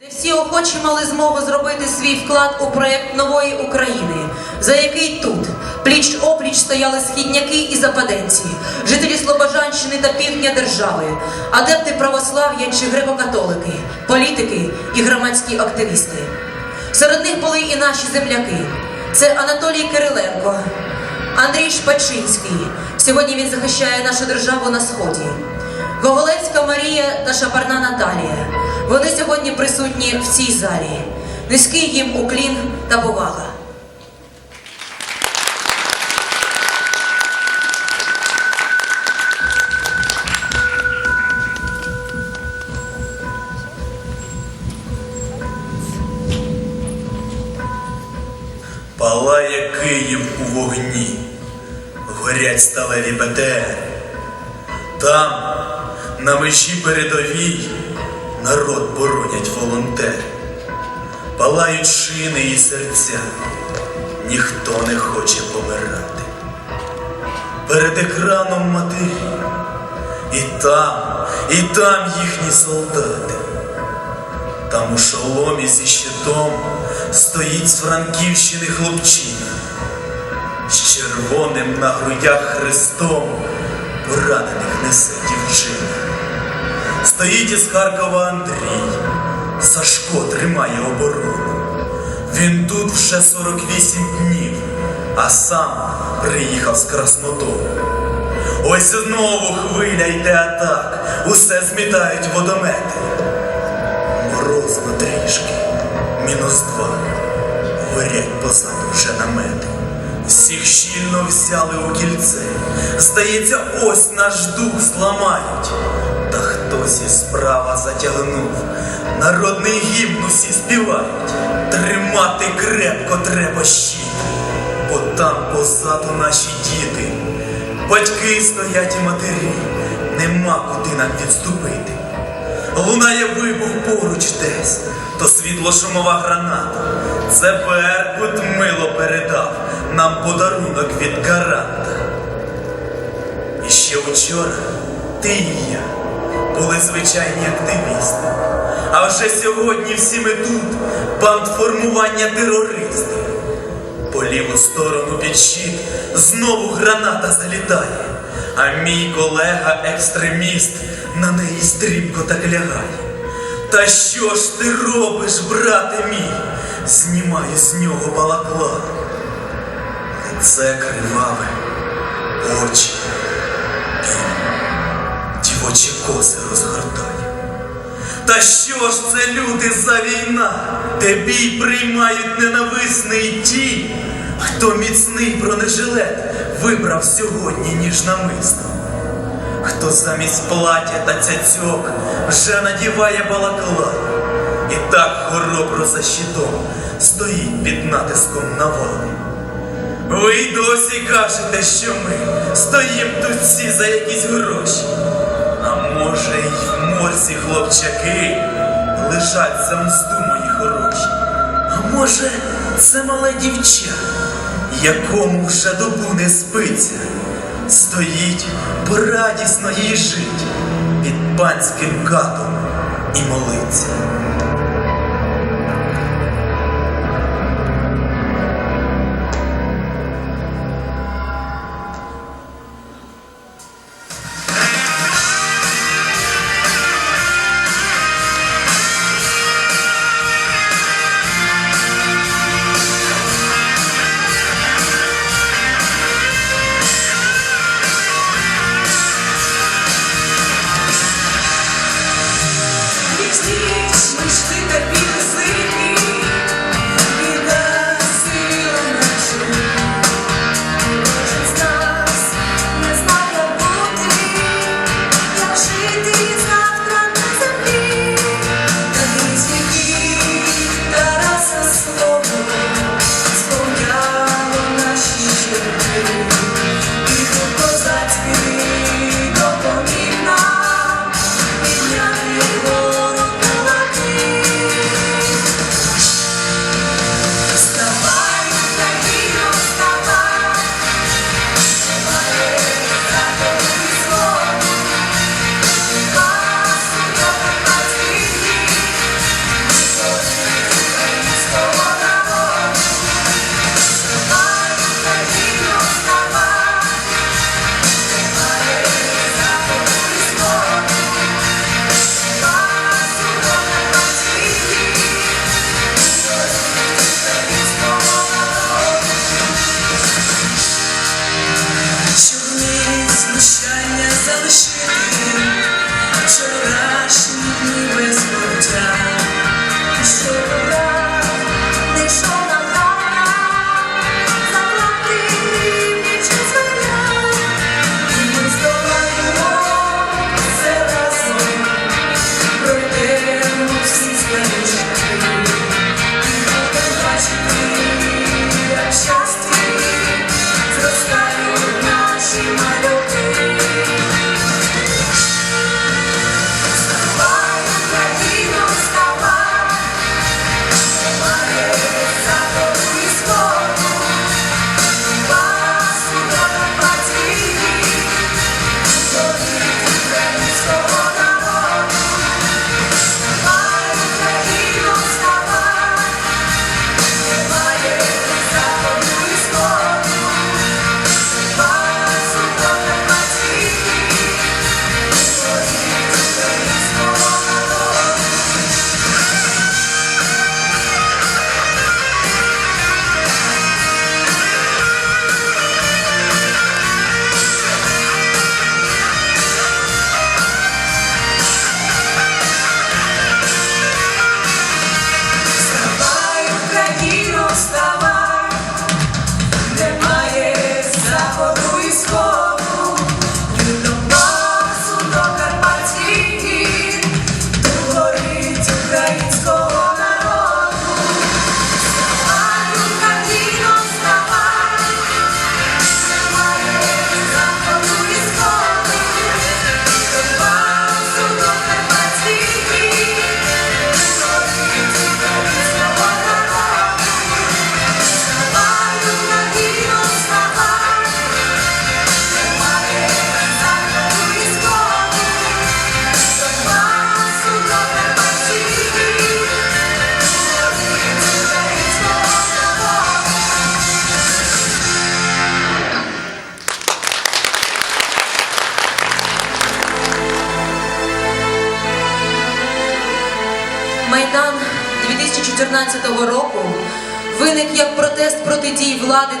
де всі охочі мали змогу зробити свій вклад у проєкт нової України, за який тут пліч опліч стояли східняки і западенці, жителі Слобожанщини та півдня держави, адепти православ'я чи греко-католики, політики і громадські активісти. Серед них були і наші земляки. Це Анатолій Кириленко, Андрій Шпачинський. Сьогодні він захищає нашу державу на сході. Гоголецька Марія та Шапарна Наталія. Вони сьогодні присутні в цій залі. Низький їм уклін та повага. Палає Київ у вогні, горять сталеві БТР. Там, на межі передовій, народ боронять волонтери. Палають шини і серця, ніхто не хоче помирати. Перед екраном матері, і там, і там їхні солдати. Там у шоломі зі щитом стоїть з Франківщини хлопчина, з червоним на грудях хрестом поранених несе дівчина. Стоїть із Харкова Андрій, Сашко тримає оборону. Він тут вже 48 днів, а сам приїхав з Краснодолу. Ось знову хвиля йде атак, усе змітають водомети. Морозно трішки, мінус два. Горять позаду вже намети. Всіх щільно взяли у кільце. Здається, ось наш дух зламають. Із справа затягнув. Народний гімн усі співають. Тримати крепко треба щит, бо там позаду наші діти. Батьки стоять і матері, нема куди нам відступити. Лунає вибух поруч десь, то світло-шумова граната. Це Беркут мило передав нам подарунок від гаранта. І ще вчора ти і я були звичайні активісти. А вже сьогодні всі ми тут бандформування терористів. По ліву сторону під щит знову граната залітає, а мій колега екстреміст на неї стрімко так лягає. Та що ж ти робиш, брате мій? Знімаю з нього балаклаву. Лице криваве, очі, біль, дівочі коси розгортає. Та що ж це люди за війна, де бій приймають ненависний ті, хто міцний бронежилет вибрав сьогодні, ніж намисно. Хто замість плаття та цяцьок вже надіває балаклав і так хоробро за щитом стоїть під натиском навали. Ви й досі кажете, що ми стоїм тут всі за якісь гроші. Може, й в морзі хлопчаки лежать за мзду мої хороші. А може, це мале дівча, якому вже добу не спиться, стоїть, бо радісно їй жить під панським катом і молиться. see.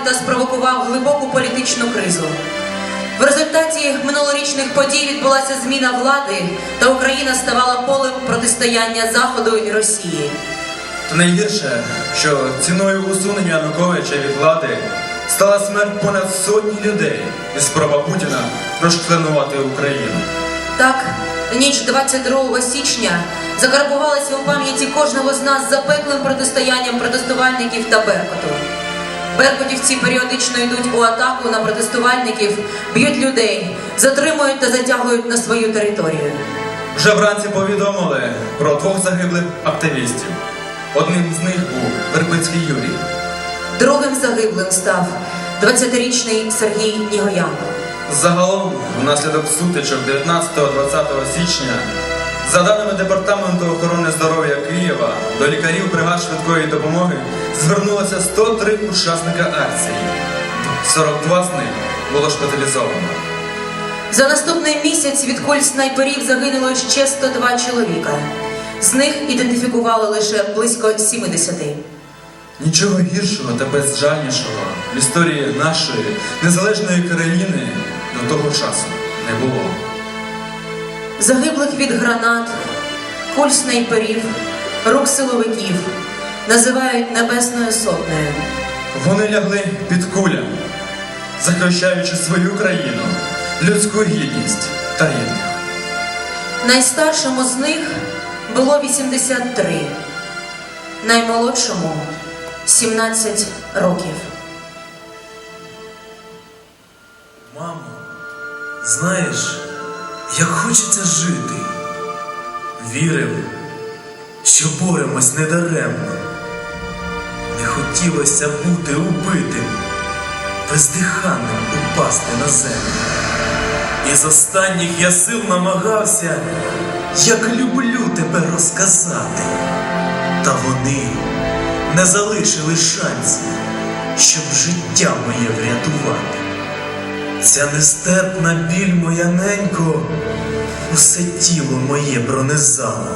Та спровокував глибоку політичну кризу. В результаті минулорічних подій відбулася зміна влади, та Україна ставала полем протистояння Заходу і Росії. Та найгірше, що ціною усунення Януковича від влади стала смерть понад сотні людей і спроба Путіна розчленувати Україну. Так, ніч 22 січня закарбувалася у пам'яті кожного з нас запеклим протистоянням протестувальників та Беркуту. Беркутівці періодично йдуть у атаку на протестувальників, б'ють людей, затримують та затягують на свою територію. Вже вранці повідомили про двох загиблих активістів. Одним з них був Вербицький Юрій. Другим загиблим став 20-річний Сергій Нігоян. Загалом, внаслідок сутичок 19-20 січня, за даними Департаменту охорони здоров'я Києва, до лікарів бригад швидкої допомоги звернулося 103 учасника акції. 42 з них було шпиталізовано. За наступний місяць від куль снайперів загинуло ще 102 чоловіка. З них ідентифікували лише близько 70. Нічого гіршого та безжальнішого в історії нашої незалежної країни до того часу не було. Загиблих від гранат, куль снайперів, рук силовиків називають Небесною сотнею. Вони лягли під кулями, захищаючи свою країну, людську гідність та рідних. Найстаршому з них було 83, наймолодшому 17 років. Мамо, знаєш, як хочеться жити. Вірив, що боремось недаремно. Не хотілося бути убитим, бездиханним упасти на землю. Із останніх я сил намагався, як люблю тебе розказати. Та вони не залишили шансів, щоб життя моє врятувати. Ця нестерпна біль моя ненько, усе тіло моє пронизало.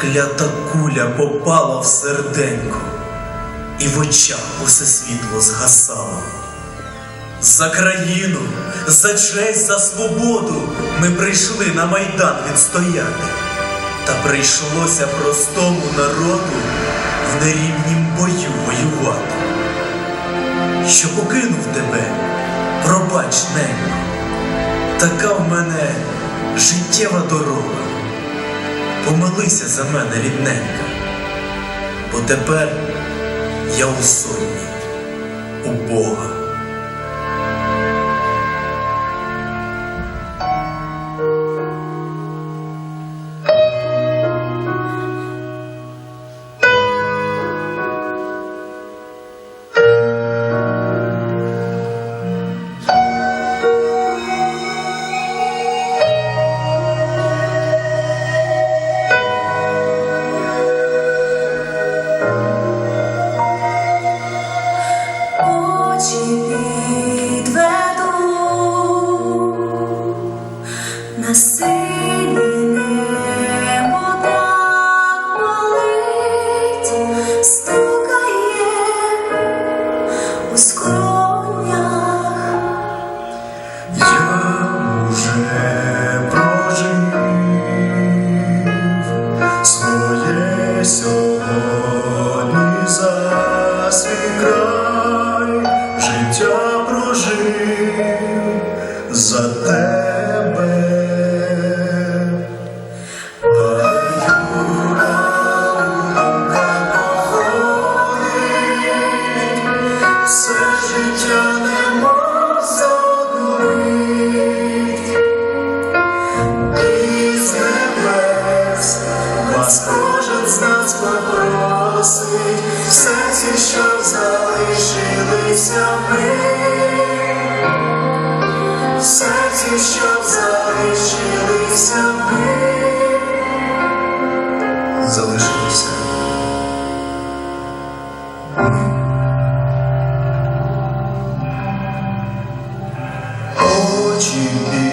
Клята куля попала в серденько, і в очах усе світло згасало. За країну, за честь, за свободу ми прийшли на майдан відстояти. Та прийшлося простому народу в нерівнім бою воювати що покинув тебе, пробач, ненько, така в мене життєва дорога. Помилися за мене, рідненька, бо тепер я у сотні, у Бога. Очі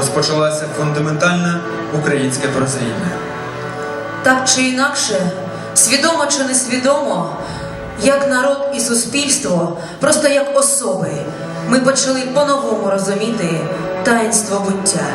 Майдану фундаментальна українське прозріння. Так чи інакше, свідомо чи несвідомо, як народ і суспільство, просто як особи, ми почали по-новому розуміти таїнство буття.